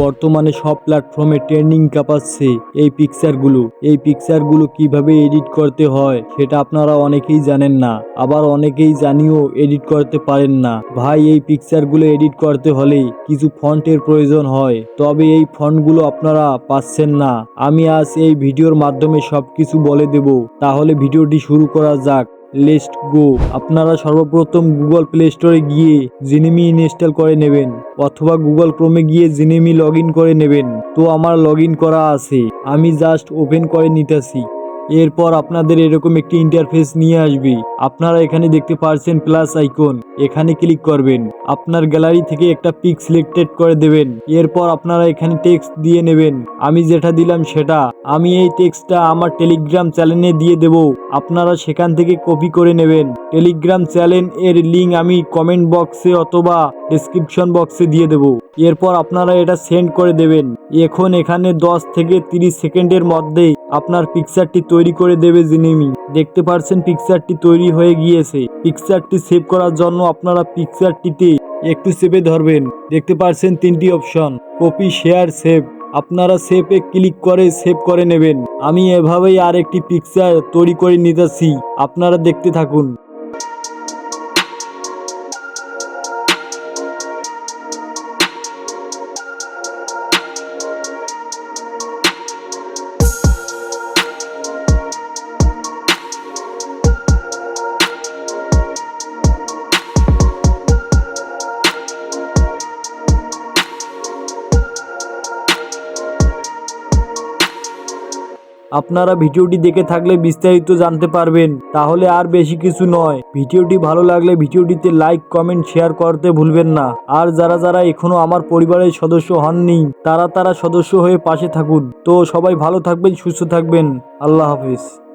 বর্তমানে সব প্ল্যাটফর্মে ট্রেন্ডিং কাঁপাচ্ছে এই পিকচারগুলো এই পিকচারগুলো কীভাবে এডিট করতে হয় সেটা আপনারা অনেকেই জানেন না। আবার অনেকেই জানিও এডিট করতে পারেন না। ভাই, এই পিকচারগুলো এডিট করতে হলে কিছু ফন্টের প্রয়োজন হয়। তবে এই ফন্টগুলো আপনারা পাচ্ছেন না। আমি আজ এই ভিডিওর মাধ্যমে সবকিছু বলে দেব। তাহলে ভিডিওটি শুরু করা যাক। লেস্ট গো আপনারা সর্বপ্রথম গুগল প্লে স্টোরে গিয়ে জিনিমি ইনস্টল করে নেবেন, অথবা গুগল ক্রোমে গিয়ে জিনিমি লগ করে নেবেন। তো আমার লগ করা আছে, আমি জাস্ট ওপেন করে নিতেছি। এরপর আপনাদের এরকম একটি ইন্টারফেস নিয়ে আসবে। আপনারা এখানে দেখতে পারছেন প্লাস আইকন এখানে ক্লিক করবেন। আপনার গ্যালারি থেকে একটা পিক সিলেক্টেড করে দেবেন। এরপর আপনারা এখানে টেক্সট দিয়ে নেবেন। আমি যেটা দিলাম সেটা। আমি এই টেক্সটটা আমার টেলিগ্রাম চ্যানেলে দিয়ে দেব। আপনারা সেখান থেকে কপি করে নেবেন। টেলিগ্রাম চ্যানেল এর লিঙ্ক আমি কমেন্ট বক্সে অথবা ডেসক্রিপশন বক্সে দিয়ে দেব। এরপর আপনারা এটা সেন্ড করে দেবেন। এখন এখানে 10 থেকে 30 সেকেন্ডের মধ্যে আপনার পিকচারটি তৈরি করে দেবে জিনিমি। দেখতে পারছেন পিকচারটি তৈরি হয়ে গিয়েছে। পিকচারটি সেভ করার জন্য আপনারা পিকচারটিতে একটু সেভে ধরবেন। দেখতে পারছেন তিনটি অপশন কপি শেয়ার সেভ আপনারা সেভে ক্লিক করে সেভ করে নেবেন। আমি এভাবেই আর একটি পিকচার তৈরি করে নিতেছি। আপনারা দেখতে থাকুন। আপনারা ভিডিওটি দেখে থাকলে বিস্তারিত জানতে পারবেন। তাহলে আর বেশি কিছু নয়। ভিডিওটি ভালো লাগলে ভিডিওটিতে লাইক, কমেন্ট, শেয়ার করতে ভুলবেন না। আর যারা যারা এখনও আমার পরিবারের সদস্য হননি, তারা তারা সদস্য হয়ে পাশে থাকুন। তো সবাই ভালো থাকবেন, সুস্থ থাকবেন। আল্লাহ হাফিজ।